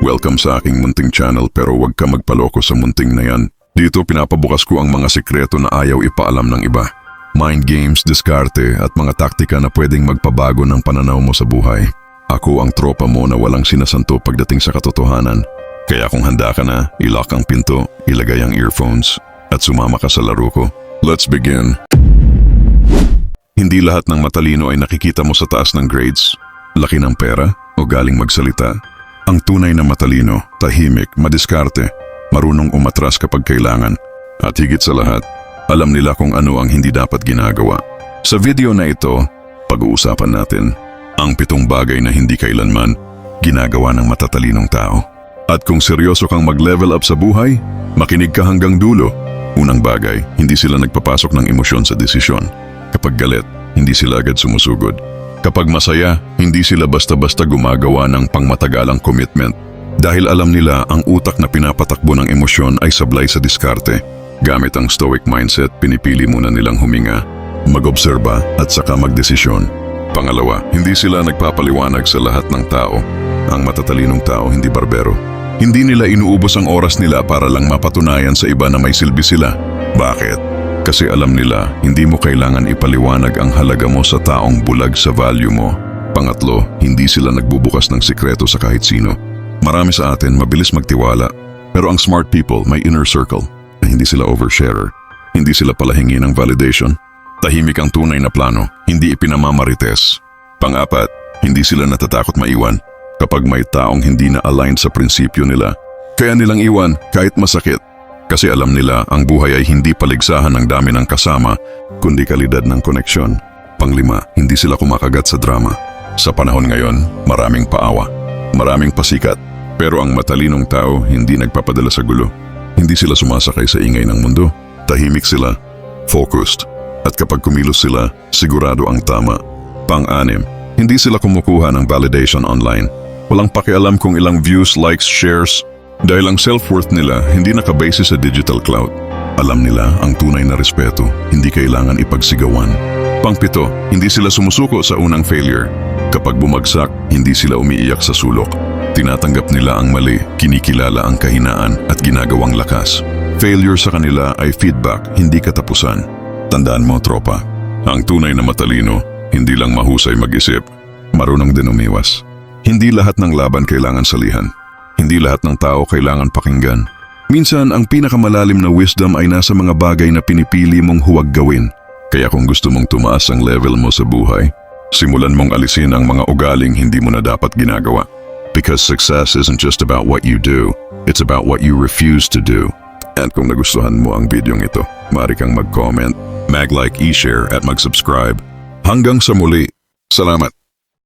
Welcome sa aking munting channel pero huwag ka magpaloko sa munting na yan. Dito pinapabukas ko ang mga sikreto na ayaw ipaalam ng iba. Mind games, diskarte at mga taktika na pwedeng magpabago ng pananaw mo sa buhay. Ako ang tropa mo na walang sinasanto pagdating sa katotohanan. Kaya kung handa ka na, ilock ang pinto, ilagay ang earphones, at sumama ka sa laro ko. Let's begin. Hindi lahat ng matalino ay nakikita mo sa taas ng grades, laki ng pera o galing magsalita. Ang tunay na matalino, tahimik, madiskarte, marunong umatras kapag kailangan. At higit sa lahat, alam nila kung ano ang hindi dapat ginagawa. Sa video na ito, pag-uusapan natin ang pitong bagay na hindi kailanman ginagawa ng matatalinong tao. At kung seryoso kang mag-level up sa buhay, makinig ka hanggang dulo. Unang bagay, hindi sila nagpapasok ng emosyon sa desisyon. Kapag galit, hindi sila agad sumusugod. Kapag masaya, hindi sila basta-basta gumagawa ng pangmatagalang commitment. Dahil alam nila ang utak na pinapatakbo ng emosyon ay sablay sa diskarte. Gamit ang stoic mindset, pinipili muna nilang huminga, mag-obserba at saka magdesisyon. Pangalawa, hindi sila nagpapaliwanag sa lahat ng tao. Ang matatalinong tao hindi barbero. Hindi nila inuubos ang oras nila para lang mapatunayan sa iba na may silbi sila. Bakit? Kasi alam nila, hindi mo kailangan ipaliwanag ang halaga mo sa taong bulag sa value mo. Pangatlo, hindi sila nagbubukas ng sikreto sa kahit sino. Marami sa atin mabilis magtiwala, pero ang smart people may inner circle na hindi sila oversharer. Hindi sila palahingi ng validation. Tahimik ang tunay na plano, hindi ipinamamarites. Pang-apat, hindi sila natatakot maiwan kapag may taong hindi na aligned sa prinsipyo nila. Kaya nilang iwan kahit masakit. Kasi alam nila ang buhay ay hindi paligsahan ng dami ng kasama, kundi kalidad ng koneksyon. Panglima, hindi sila kumakagat sa drama. Sa panahon ngayon, maraming paawa, maraming pasikat. Pero ang matalinong tao hindi nagpapadala sa gulo. Hindi sila sumasakay sa ingay ng mundo. Tahimik sila, focused. At kapag kumilos sila, sigurado ang tama. Pang-anim, hindi sila kumukuha ng validation online. Walang pakialam kung ilang views, likes, shares, dahil ang self-worth nila hindi nakabase sa digital cloud. Alam nila ang tunay na respeto, hindi kailangan ipagsigawan. Pangpito, hindi sila sumusuko sa unang failure. Kapag bumagsak, hindi sila umiiyak sa sulok. Tinatanggap nila ang mali, kinikilala ang kahinaan at ginagawang lakas. Failure sa kanila ay feedback, hindi katapusan. Tandaan mo, tropa, ang tunay na matalino, hindi lang mahusay mag-isip, marunong din umiwas. Hindi lahat ng laban kailangan salihan. Hindi lahat ng tao kailangan pakinggan. Minsan, ang pinakamalalim na wisdom ay nasa mga bagay na pinipili mong huwag gawin. Kaya kung gusto mong tumaas ang level mo sa buhay, simulan mong alisin ang mga ugaling hindi mo na dapat ginagawa. Because success isn't just about what you do, it's about what you refuse to do. At kung nagustuhan mo ang videong ito, maaari kang mag-comment, mag-like, i-share at mag-subscribe. Hanggang sa muli, salamat!